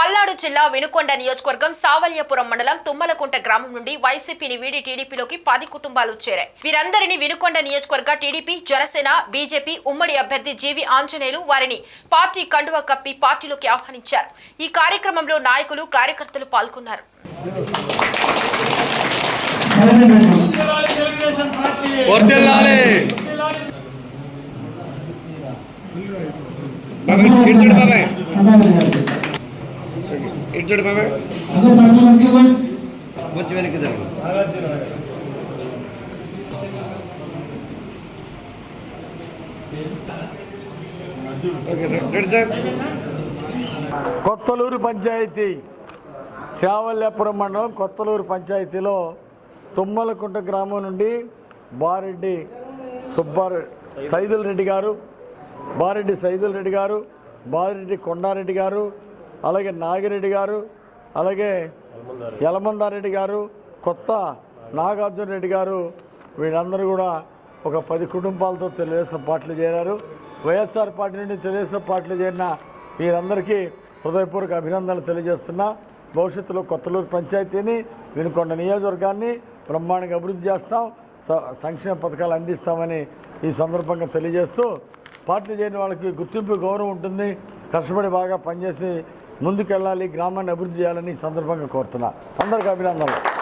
పల్నాడు జిల్లా వినుకొండ నియోజకవర్గం సావల్యపురం మండలం తుమ్మలకుంట గ్రామం నుండి వైసీపీని వీడి టీడీపీలోకి పది కుటుంబాలు చేరాయి. వీరందరినీ వినుకొండ నియోజకవర్గ టీడీపీ జనసేన బీజేపీ ఉమ్మడి అభ్యర్థి జీవి ఆంజనేయులు వారిని పార్టీ కండువ కప్పి పార్టీలోకి ఆహ్వానించారు. ఈ కార్యక్రమంలో నాయకులు కార్యకర్తలు పాల్గొన్నారు. వర్దిల్లాలి ఇటు బాబా? కొంచెం వెనక్కి జరుగు. కొత్తలూరు పంచాయతీ శావల్యాపురం మండలం కొత్తలూరు పంచాయతీలో తుమ్మలకుంట గ్రామం నుండి బారెడ్డి సుబ్బారెడ్డి సైదుల్ రెడ్డి గారు బారెడ్డి సైదుల్ రెడ్డి గారు బారెడ్డి కొండారెడ్డి గారు అలాగే నాగిరెడ్డి గారు అలాగే యలమందారెడ్డి గారు కొత్త నాగార్జున రెడ్డి గారు వీళ్ళందరూ కూడా ఒక పది కుటుంబాలతో తెలుగుదేశం పార్టీలు చేరారు. వైఎస్ఆర్ పార్టీ నుండి తెలుగుదేశం పార్టీలు చేరిన వీరందరికీ హృదయపూర్వక అభినందనలు తెలియజేస్తున్నా. భవిష్యత్తులో కొత్తలూరు పంచాయతీని వినుకొండ నియోజకవర్గాన్ని బ్రహ్మాండంగా అభివృద్ధి చేస్తాం. స- సంక్షేమ పథకాలు అందిస్తామని ఈ సందర్భంగా తెలియజేస్తూ పార్టీ చేయని వాళ్ళకి గుర్తింపు గౌరవం ఉంటుంది. కష్టపడి బాగా పనిచేసి ముందుకెళ్ళాలి గ్రామాన్ని అభివృద్ధి చేయాలని సందర్భంగా కోరుతున్నా. అందరికీ అభినందనలు.